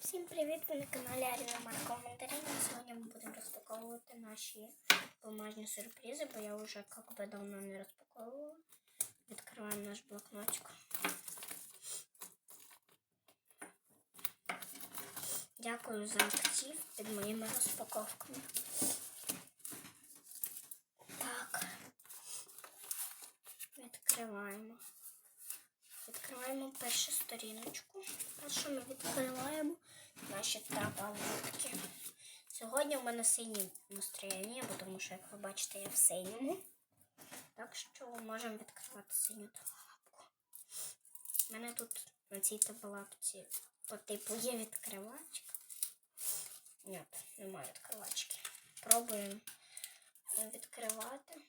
Всім привіт! Ви на каналі Аріна Марко Мандарина. Сьогодні ми будемо розпаковувати наші бумажні сюрпризи, бо я вже як би давно не розпаковувала. Відкриваємо наш блокнотик. Дякую за актив під моїми розпаковками. Так. Відкриваємо. Відкриваємо першу сторіночку. Першу ми відкриваємо наші табалетки. Сьогодні в мене синє настроєння, тому що, як ви бачите, я в синьому. Так що можемо відкривати синю табалапку. У мене тут на цій табалапці по типу є відкривачка. Ні, немає відкривачки. Пробуємо відкривати.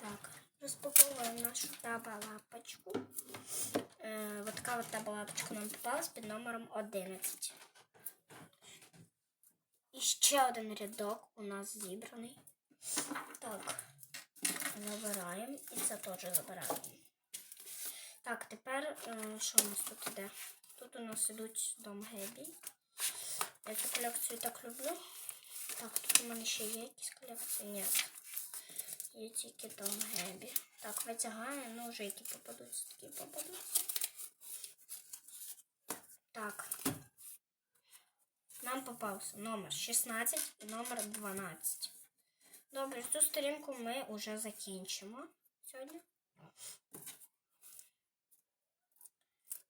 Так. Розпаковуємо нашу табалапочку. Е, вот така от табалапочка нам попалась під номером 11. І один рядок у нас зібраний. Так, забираємо і це теж забираємо. Так, тепер е, що у нас тут іде? Тут у нас ідуть дом Гебі. Я цю колекцію так люблю. Так, тут у мене ще є якісь колекції? Є тільки Дом Гебі. Так, витягаю, ну вже які попадуться, такі попадуть. Так. Нам попався номер 16 і номер 12. Добре, цю сторінку ми вже закінчимо сьогодні.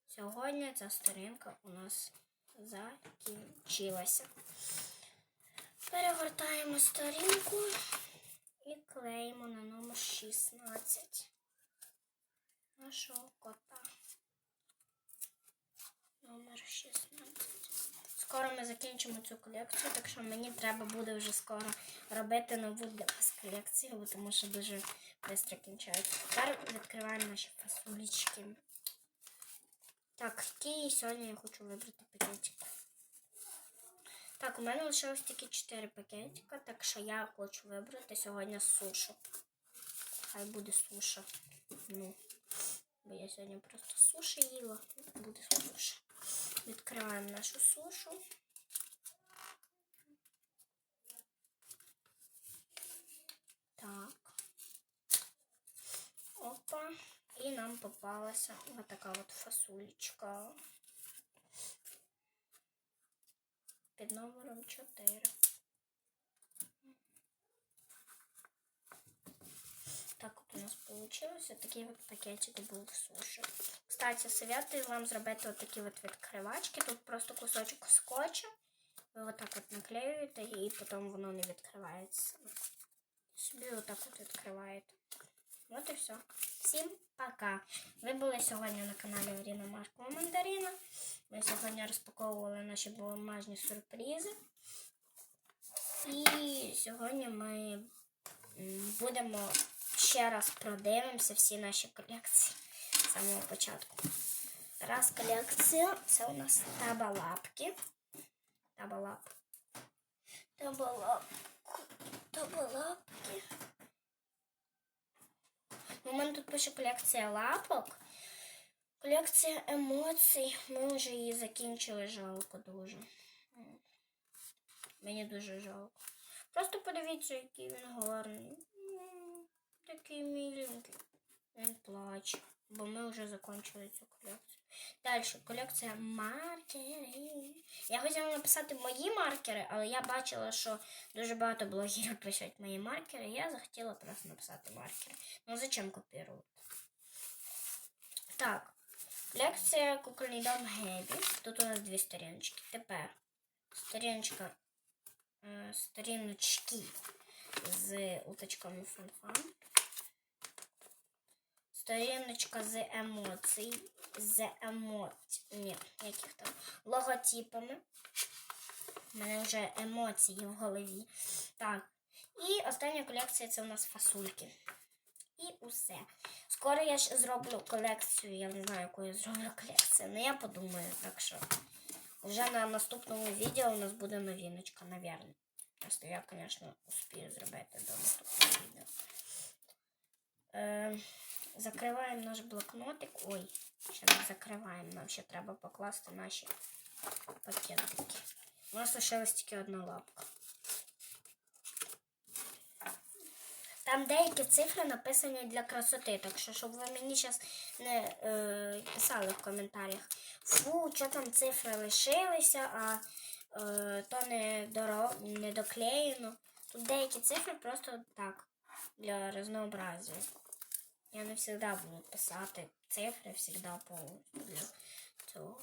Сьогодні ця сторінка у нас закінчилася. Перевертаємо сторінку і клеїмо на номер 16 нашого кота. Номер 16. Скоро ми закінчимо цю колекцію, так що мені треба буде вже скоро робити нову для вас колекцію, тому що дуже швидко кінчається. Тепер відкриваємо наші фасулічки. Так, який сьогодні я хочу вибрати пакетик. Так, у мене лишилось тільки 4 пакетика, так що я хочу вибрати сьогодні сушу. Хай буде суша. Ну, бо я сьогодні просто суші їла. Буде суша. Відкриваємо нашу сушу. Так. Опа. І нам попалася ось така от фасулечка. Під номером 4. Так от у нас вийшло. Такий от пакетик був суші. Кстати, советую вам зробити от такі от відкривачки. Тут просто кусочок скотча. Ви отак от наклеюєте і потім воно не відкривається. Собі отак от відкриваєте. От і все. Всім пока! Ви були сьогодні на каналі Аріна Маркова Мандарина. Ми сьогодні розпаковували наші бумажні сюрпризи. І сьогодні ми будемо ще раз продивимося всі наші колекції з самого початку. Раз колекція це у нас табалапки. Табалап. Табалапки. Табалапки. У мене тут пише колекція лапок. Колекція емоцій. Ми вже її закінчили жалко дуже. Мені дуже жалко. Просто подивіться, який він гарний. Такий міленький. Він плаче. Бо ми вже закінчили цю колекцію. Далі колекція маркерів. Я хотіла написати мої маркери, але я бачила, що дуже багато блогерів пишуть мої маркери. Я захотіла просто написати маркери. Ну зачем копірувати? Так. Лекція кукольний дом Гебі. Тут у нас дві сторіночки. Тепер сторіночка, е, сторіночки з уточками фан-фан. Сторіночка з емоцій. З емоцій. Ні, яких там логотипами. У мене вже емоції в голові. Так. І остання колекція це у нас фасульки. І усе. Скоро я ж зроблю колекцію. Я не знаю, яку я зроблю колекцію, але я подумаю, так що вже на наступному відео у нас буде новиночка, навірно. Просто я, звісно, успію зробити до наступного відео. Е, закриваємо наш блокнотик. Ой, ще не закриваємо. Нам ще треба покласти наші пакетики. У нас лишилась тільки одна лапка. Там деякі цифри написані для красоти, так що, щоб ви мені зараз не е, писали в коментарях. Фу, що там цифри лишилися, а е, то не, доро, не доклеєно. Тут деякі цифри просто так, для разнообразия. Я не завжди буду писати цифри, завжди повністю для цього.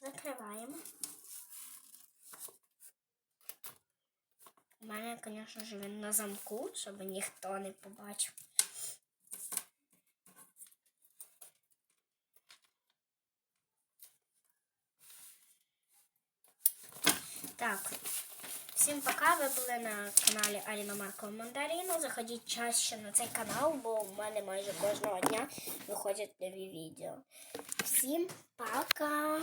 Закриваємо. У мене, звісно ж, він на замку, щоб ніхто не побачив. Так. Всім пока. Ви були на каналі Аліна Маркова Мандаріна. Заходіть чаще на цей канал, бо у мене майже кожного дня виходять нові відео. Всім пока!